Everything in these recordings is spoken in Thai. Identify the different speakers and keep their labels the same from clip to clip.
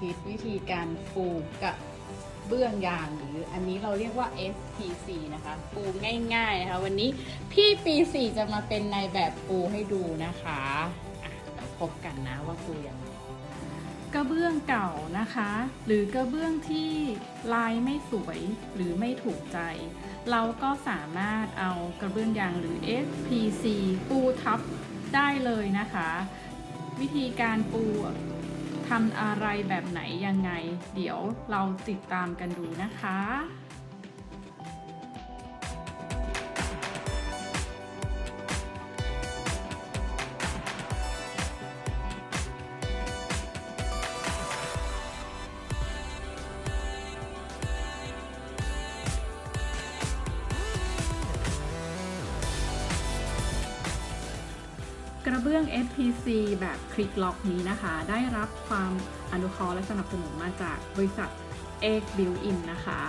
Speaker 1: ธิตวิธีการปูกระเบื้องยางหรืออันนี้เราเรียกว่า SPC นะคะ ปูง่ายๆนะคะ วันนี้พี่ปี 4 จะมาเป็นในแบบปูให้ดูนะคะอะเดี๋ยวพบกันนะว่าปูยังไง
Speaker 2: กระเบื้องเก่านะคะ หรือกระเบื้องที่ลายไม่สวยหรือไม่ถูกใจ เราก็สามารถเอากระเบื้องยางหรือ SPC ปูทับได้เลยนะคะ วิธีการปู ทำอะไรแบบไหนยังไง เดี๋ยวเราติดตามกันดูนะคะ กระเบื้อง FPC แบบคลิกล็อกนี้นะคะ ได้รับความอนุเคราะห์และสนับสนุนมาจากบริษัทเอกบิวอินนะคะ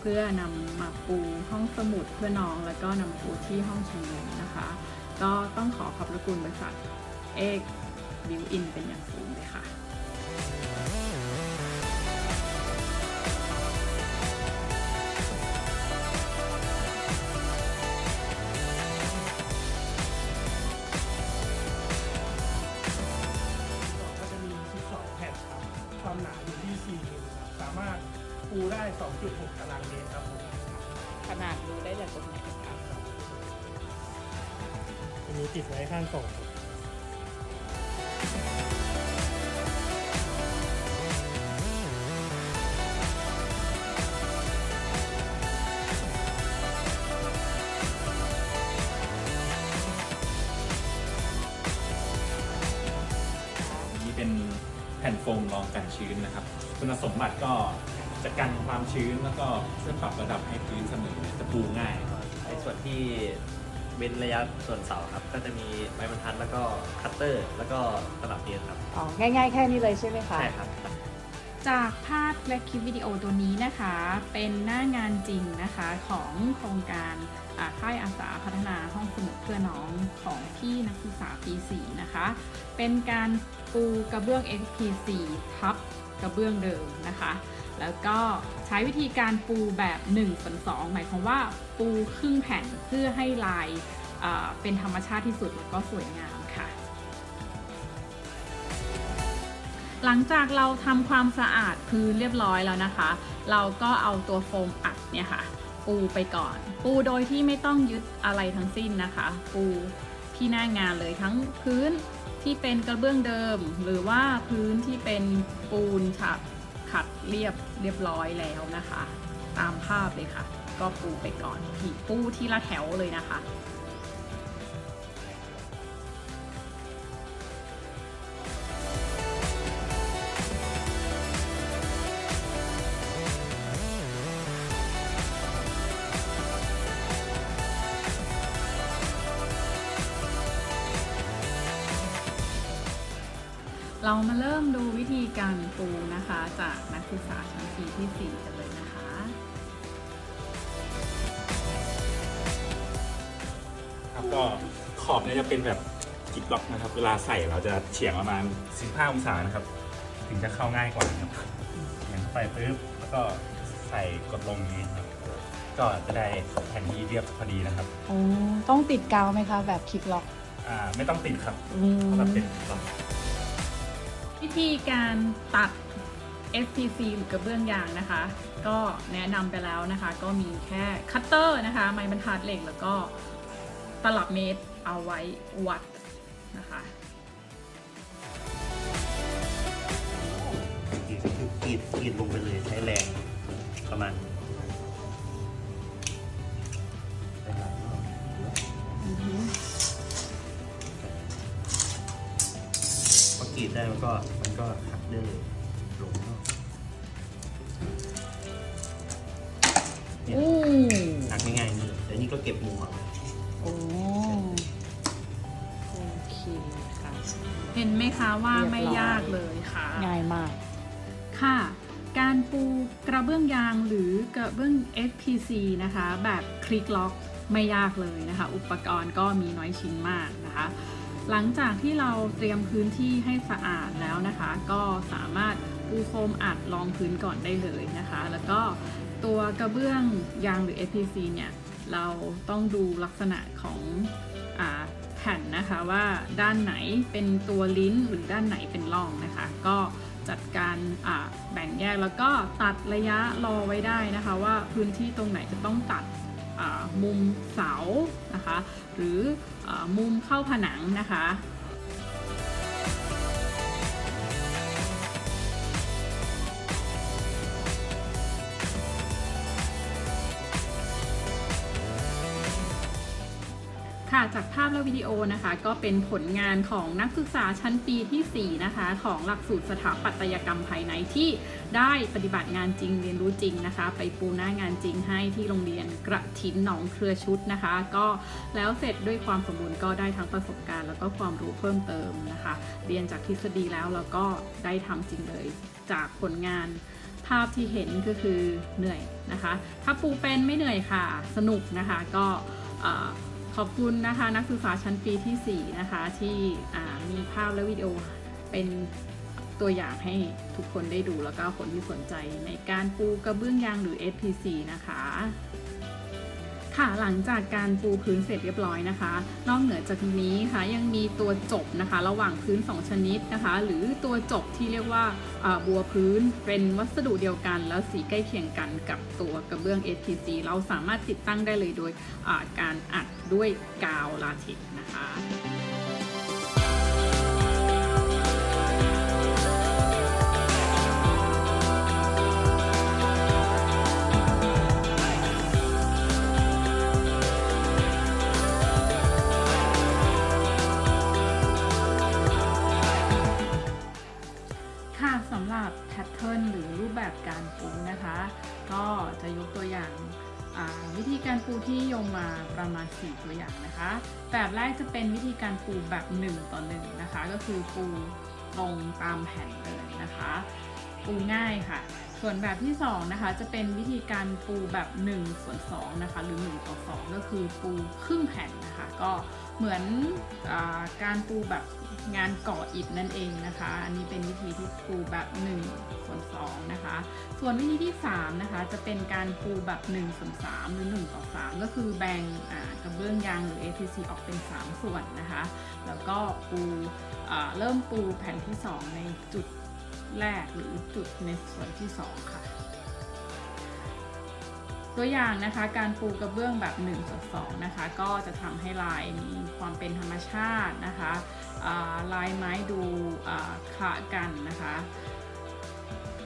Speaker 2: เพื่อนำมาปูห้องสมุดเพื่อน้องแล้วก็นำมาปูที่ห้องชั้นุมนะคะ ก็ต้องขอขอบพระคุณบริษัทเอกบิวอินเป็นอย่างสูงเลยค่ะ
Speaker 1: ขนาดดูได้จากตรงไหนคะ
Speaker 3: อันนี้ติดไว้ข้างกล่องครับ
Speaker 4: อันนี้เป็นแผ่นโฟมรองกันชื้นนะครับ คุณสมบัติก็ จะกันความชื้นแล้วก็ช่วยปรับระดับให้พื้นเสมอจะปูง่าย
Speaker 5: ในส่วนที่เว้นระยะส่วนเสาครับ ก็จะมีไม้บรรทัดแล้วก็คัตเตอร์ แล้วก็ตลับเนียนครับ
Speaker 1: อ๋อง่าย ๆ แค่นี้เลยใช่ไหมคะ
Speaker 5: ใช่ครับ
Speaker 2: จากภาพและคลิปวิดีโอตัวนี้นะคะ เป็นหน้างานจริงนะคะของโครงการอ่าค่ายอาสาพัฒนาห้องสมุดเพื่อน้องของพี่นักศึกษาปี 4 นะคะ เป็นการปูกระเบื้อง XP4 ทับกระเบื้องเดิมนะคะ แล้วก็ใช้วิธีการปูแบบ1ส่วน2หมายความว่าปูครึ่งแผ่นเพื่อให้ลายเป็นธรรมชาติที่สุดแล้วก็สวยงามค่ะ หลังจากเราทำความสะอาดพื้นเรียบร้อยแล้วนะคะ เราก็เอาตัวโฟมอัดเนี่ยค่ะ ปูไปก่อน ปูโดยที่ไม่ต้องยึดอะไรทั้งสิ้นนะคะ ปูที่หน้างานเลยทั้งพื้นที่เป็นกระเบื้องเดิม หรือว่าพื้นที่เป็นปูนฉาบ ขัดเรียบเรียบร้อยแล้วนะคะ ตามภาพเลยค่ะ ก็ปูไปก่อนผีปูที่ละแถวเลยนะคะ เรามาเริ่มดูวิธีการปูนะคะ จากนักศึกษาชั้นปีที่ 4 กันเลยนะคะ
Speaker 4: ครับก็ขอบเนี่ยจะเป็นแบบกิบล็อกนะครับ เวลาใส่เราจะเฉียงประมาณ 15 องศานะครับ ถึงจะเข้าง่ายกว่านะครับเฉียงไปปุ๊บแล้วก็ใส่กดลงอย่างนี้ครับก็จะได้แผ่นที่เรียบพอดีนะครับ
Speaker 1: อ๋อต้องติดกาวไหมคะ แบบคลิกล็อก
Speaker 4: อ่าไม่ต้องติดครับ
Speaker 1: อื
Speaker 4: เพราะ
Speaker 1: ม
Speaker 4: มันเป็นล็อก
Speaker 2: วิธีการตัด FPC หรือกระเบื้องยางนะคะ ก็แนะนำไปแล้วนะคะ ก็มีแค่คัตเตอร์นะคะ ไม้บรรทัดเหล็กแล้วก็ตลับเมตรเอาไว้วัดนะคะ
Speaker 5: กรีดกรีดกรีดลงไปเลยใช้แรงประมาณ รีดได้มันก็มันก็หักได้เลยลงเนาะเนี่ย
Speaker 1: อู้
Speaker 5: หักง่ายๆนี่แต่นี่ก็เก็บมุมอะ
Speaker 1: โอ้โอเคค่ะ
Speaker 2: เห็นไหมคะว่า
Speaker 1: เรียบร้อย
Speaker 2: ไม่ยากเลยค่ะ
Speaker 1: ง่ายมาก
Speaker 2: ค่ะ การปูกระเบื้องยางหรือกระเบื้อง FPC นะคะ แบบคลิกล็อกไม่ยากเลยนะคะ อุปกรณ์ก็มีน้อยชิ้นมากนะคะ หลังจากที่เราเตรียมพื้นที่ให้สะอาดแล้วนะคะ ก็สามารถปูโฟมอัดรองพื้นก่อนได้เลยนะคะ แล้วก็ตัวกระเบื้องยางหรือ FPC เนี่ยเราต้องดูลักษณะของอแผ่นนะคะว่าด้านไหนเป็นตัวลิ้นหรือด้านไหนเป็นร่องนะคะ ก็จัดการแบ่งแยกแล้วก็ตัดระยะรอไว้ได้นะคะ ว่าพื้นที่ตรงไหนจะต้องตัดมุมเสานะคะ หรือ มุมเข้าผนังนะคะค่ะจากภาพและวิดีโอนะคะก็เป็นผลงานของนักศึกษาชั้นปีที่ 4 นะคะ ของหลักสูตรสถาปัตยกรรมภายในที่ ได้ปฏิบัติงานจริงเรียนรู้จริงนะคะ ไปปูหน้างานจริงให้ที่โรงเรียนกระถินหนองเครือชุดนะคะ ก็แล้วเสร็จด้วยความสมบูรณ์ก็ได้ทั้งประสบการณ์ แล้วก็ความรู้เพิ่มเติมนะคะ เรียนจากทฤษฎีแล้วแล้วก็ได้ทำจริงเลย จากผลงานภาพที่เห็นก็คือเหนื่อยนะคะ ถ้าปูเป็นไม่เหนื่อยค่ะ สนุกนะคะก็ขอบคุณนะคะนักศึกษาชั้นปีที่ 4 นะคะ ที่มีภาพและวิดีโอเป็น ตัวอย่างให้ทุกคนได้ดูแล้วก็คนที่สนใจในการปูกระเบื้องยางหรือ FPC นะคะ ค่ะหลังจากการปูพื้นเสร็จเรียบร้อยนะคะ นอกเหนือจากนี้ค่ะยังมีตัวจบนะคะ ระหว่างพื้น 2 ชนิดนะคะ หรือตัวจบที่เรียกว่าบัวพื้นเป็นวัสดุเดียวกัน แล้วสีใกล้เคียงกันกับตัวกระเบื้อง SPC เราสามารถติดตั้งได้เลยโดยการอัดด้วยกาวลาเท็กซ์นะคะ 4 ตัวอย่างนะคะ แบบแรกจะเป็นวิธีการปูแบบ 1 ต่อ 1 นะคะ ก็คือปูตรงตามแผ่นเลยนะคะ ปูง่ายค่ะ ส่วนแบบที่2นะคะจะเป็นวิธีการปูแบบ1ส่วน2นะคะหรือ1ต่อ2ก็คือปูครึ่งแผ่นนะคะ ก็เหมือนอการปูแบบ งานก่ออิฐนั่นเองนะคะ อันนี้เป็นวิธีที่ปูแบบ1ส่วน2นะคะ ส่วนวิธีที่3นะคะจะเป็นการปูแบบ1ส่วน3หรือ1ต่อ3ก็คือแบ่งกระเบื้องยางหรือ APC ออกเป็น 3 ส่วนนะคะ แล้วก็ปูเริ่มปูแผ่นที่ 2 ในจุดแรกหรือจุดในส่วนที่ 2 ค่ะ ตัวอย่างนะคะการปูกระเบื้องแบบ1ส่วน2นะคะก็จะทำให้ลายมีความเป็นธรรมชาตินะคะลายไม้ดูอ่าขละกันนะคะ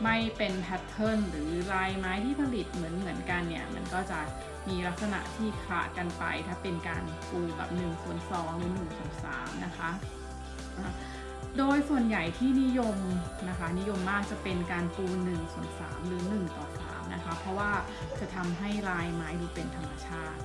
Speaker 2: ไม่เป็นแพทเทิร์นหรือลายไม้ที่ผลิตเหมือนเหมือนกันเนี่ยมันก็จะมีลักษณะที่คละกันไป ถ้าเป็นการปูแบบ1ส่วน2หรือ1ส่วน3นะคะอะโดยส่วนใหญ่ที่นิยมนะคะนิยมมากจะเป็นการปู1ส่วน3หรือ1ต่อ3 นะคะ เพราะว่าจะทำให้ลายไม้ดูเป็นธรรมชาติ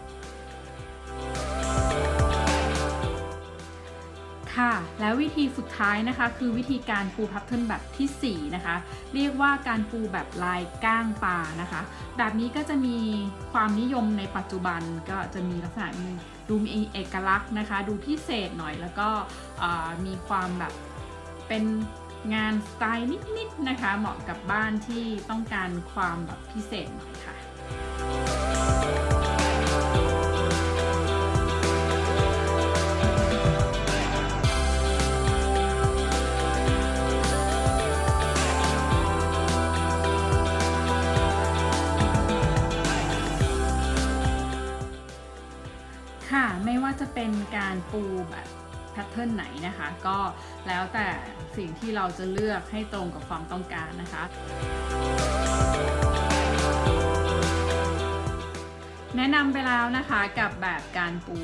Speaker 2: ค่ะ แล้ววิธีสุดท้ายนะคะคือวิธีการปูพับเทินแบบทีสี่ 4 นะคะ เรียกว่าการปูแบบลายก้างปลานะคะ แบบนี้ก็จะมีความนิยมในปัจจุบันก็จะมีลักษณะมีดูมีเอกลักษณ์นะคะ ดูพิเศษหน่อยแล้วก็มีความแบบเป็น งานสไตล์นิดๆนะคะ เหมาะกับบ้านที่ต้องการความแบบพิเศษหน่อยค่ะค่ะ เทิร์นไหนนะคะ ก็แล้วแต่สิ่งที่เราจะเลือกให้ตรงกับความต้องการนะคะแนะนำไปแล้วนะคะกับแบบการปู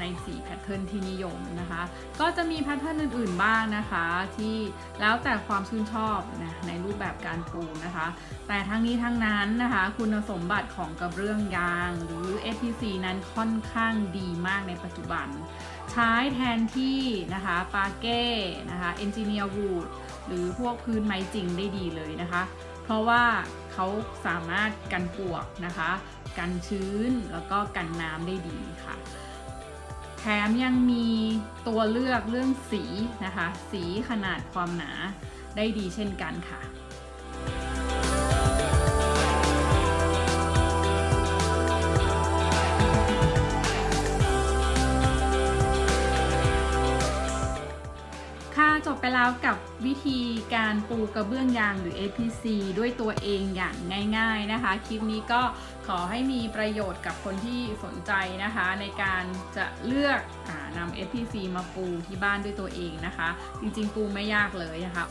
Speaker 2: ในสีแพทเทิร์นที่นิยมนะคะ ก็จะมีแพทเทิร์นอื่นๆบ้างนะคะ ที่แล้วแต่ความชื่นชอบนะในรูปแบบการปูนะคะ แต่ทั้งนี้ทั้งนั้นนะคะ คุณสมบัติของกระเบื้องยาง หรือ APC นั้นค่อนข้างดีมากในปัจจุบัน ใช้แทนที่นะคะปาเก้นะคะเอนจิเนียร์วูดหรือพวกพื้นไม้จริงได้ดีเลยนะคะ เพราะว่าเขาสามารถกันปวกนะคะ กันชื้นแล้วก็กันน้ำได้ดีค่ะ แถมยังมีตัวเลือกเรื่องสีนะคะ สีขนาดความหนาได้ดีเช่นกันค่ะ ไปแล้วกับวิธีการปูกระเบื้องยางหรือ APC ด้วยตัวเองอย่างง่าย ๆนะคะ คลิปนี้ก็ขอให้มีประโยชน์กับคนที่สนใจนะคะ ในการจะเลือกอนำ APC มาปูที่บ้านด้วยตัวเองนะคะ จริงๆ ปูไม่ยากเลยนะคะ